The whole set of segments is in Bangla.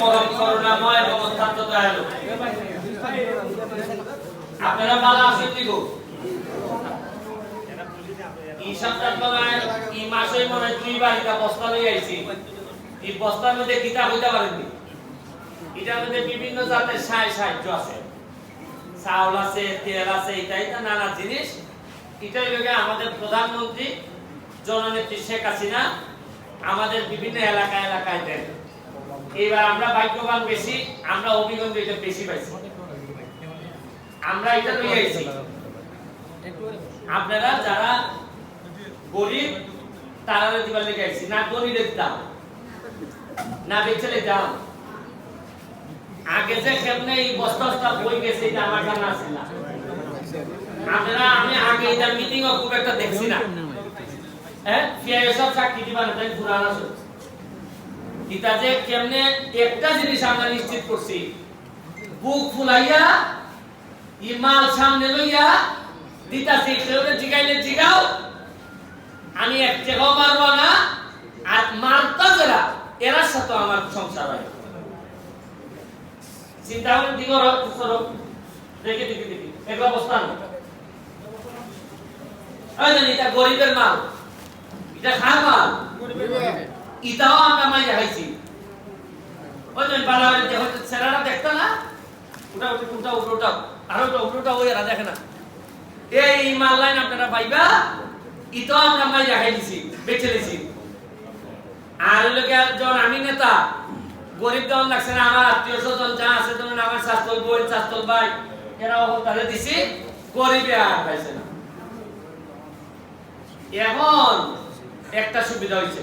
পরম করুণাময় দয়ালু আপনারা ভালো আছেন এটার মধ্যে বিভিন্ন সাহায্য আছে। চাউল আছে, তেল আছে নানা জিনিস। আমাদের প্রধানমন্ত্রী, জননেত্রী শেখ হাসিনা আমাদের বিভিন্ন এলাকা এলাকায় দেন। এবার আমরা ভাগ্যবান বেশি, আমরা অভিগঞ্জ এটা বেশি পাইছি। আমরা এটা লই আইছি। আপনারা যারা গরিব তারা দিবার লেগে আইছি। না গরিবের দাম, না বেচলে দাম। আগে যে কেমনে এই বস্তা বস্তা বই গেছে এটা আমার জানা আছে না। আপনারা, আমি আগে এটা মিটিং ও খুব একটা দেখছি না। হ্যাঁ ফিয়ারে সব সাক্ষী দিবা না, তাই পুরানা এটা যে কেমনে একটা জিনিস আমরা নিশ্চিত করছি। বুক ফুলাইয়া ইমাল সামনে লইয়া দিতাছি কেউরে জিগাইলে জিগাও। আমি এক জায়গাও মারবো না, আর মারতা যারা এরা সাথে আমার সংসার হয়। চিন্তা করে দিগো সরো দেখি দেখি দেখি। এগুলো অবস্থান এটা গরিবের মাল, এটা খার মাল। ইটাও আমরা মাই দেখাইছি ওই জানি বালাবাড়ি দেখো ছেলেরা দেখতো না ওটা ওটা ওটা ওটা আর ওটা ওটা ওই এরা দেখে না। এই মাল লাইন আপনারা পাইবা ইটাও আমরা মাই দেখাই দিছি বেচে দিছি আর লোকে যখন আমি নেতা, গরিব দল লাগছে না আমার আত্মীয় স্বজন, যা আছে ধরুন আমার স্বাস্থ্য বোন স্বাস্থ্য ভাই, এরাও তাদের দিছি, গরিবে আর পাইছে না। এখন একটা সুবিধা হয়েছে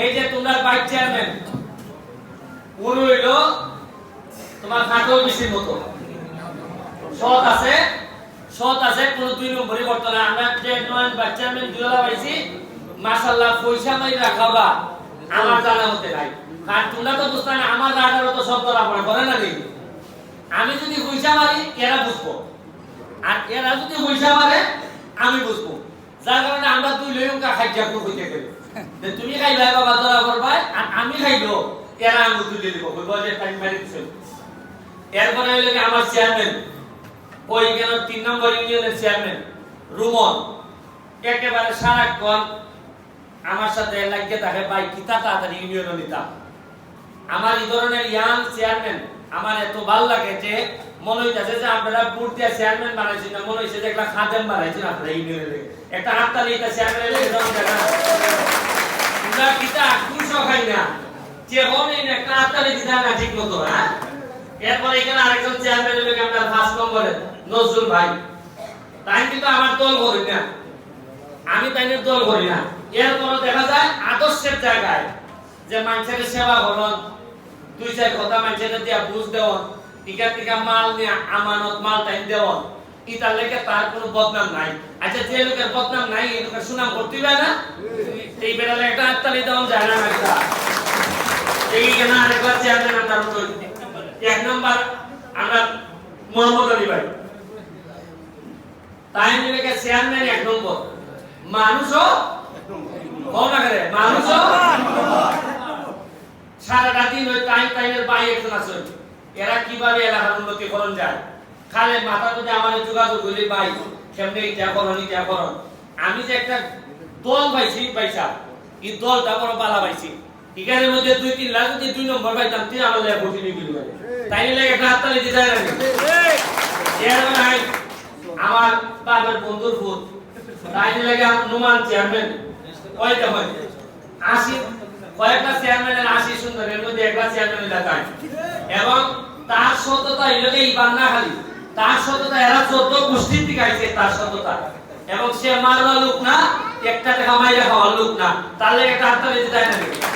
এই যে তোমরা ভাইস চেয়ারম্যান উনি হইল তোমার খাটো বেশির মতো। সৎ আছে সৎ আছে, কোন দুই নম্বরই করতো না আমরা যে নয়ন ভাইস চেয়ারম্যান দুলা পাইছি মাশাআল্লাহ, পয়সা মাই রাখাবা আমার জানা মতে নাই। কারণ তোমরা তো বুঝতে না, আমার রাডারও তো সব ধরা পড়ে করে না নেই আমি যদি পয়সা মারি, এরা বুঝব। আর এরা যদি পয়সা মারে, আমি বুঝব। যার কারণে আমরা দুই লইকা খাইজা করব যে তুমি খাইবা বাবা ধরা করবা আর আমি খাইলো এরা আঙ্গুল তুলে দিব বলব যে টাইম মারি দিছো। এরপরে হইল কি আমার চেয়ারম্যান ওই কেন তিন নম্বর ইউনিয়নের চেয়ারম্যান রুমন। একেবারে সারাক্ষণ আমার সাথে লাগিয়ে থাকে, ভাই, কিতা তাড়াতাড়ি ইউনিয়ন নিতাম আমার এই ধরনের ইয়াং চেয়ারম্যান আমার এত ভালো লাগে যে, মনে হইতাছে যে আপনারা দিয়ে চেয়ারম্যান বানাইছেন না, মনে হইছে যে একটা খাদেম বানাইছেন আপনারা ইউনিয়নে একটা হাততালি এটা চেয়ারম্যানের এরকম দেখা আমরা কিতা খুশ খাই না। হ্যাঁ? এরপর তাই দল করি না। আমি দেখা যায় আদর্শের জায়গায় যে মানুষের সেবা করন দুই চার কথা মানুষের দিয়া বুঝ দেওয়ান টিকা টিকা মাল নিয়ে আমানত মাল টাইম দেওয়ান ইতার তার কোনো বদনাম নাই? আচ্ছা যে লোকের বদনাম নাই, এই লোকের সুনাম করতে হবে না? এই বেড়ালে একটা একটা। এই আরেকবার এক নম্বর, আমরা মোহাম্মদ আলী ভাই। তাই চেয়ারম্যান এক নম্বর। মানুষও কম মানুষও সারাটা দিন ওই টাইম টাইমের বাই একজন আছে। এরা কীভাবে এলাকার উন্নতি করণ যায়? খালে মাথা যদি আমার যোগাযোগ হইলে ভাই, কেমনে ইটা করণ ইটা করণ আমি যে একটা দল পাইছি পয়সা এই দলটা বড় বালা পাইছি। এখানের মধ্যে দুই তিন লাখ যদি দুই নম্বর পাইতাম তুই আমার লেগে ভর্তি নিবি তাই নিলে একটা হাততালি দিতে যায় না আমার বাবার বন্ধুর ফুট তাই নিলে নুমান চেয়ারম্যান ওই দেখো আশি, কয়েকটা চেয়ারম্যানের আশি সুন্দর এর মধ্যে একটা চেয়ারম্যান এলাকায় এবং তার সততা এলাকা ইবান না খালি তার সততা, এরা চোদ্দ গোষ্ঠীর দিকে আইছে তার সততা। এবং সে মারবা লোক না, একটা টাকা মাইরা খাওয়ার লোক না। তার লেগে তার হাততালি দিতে না।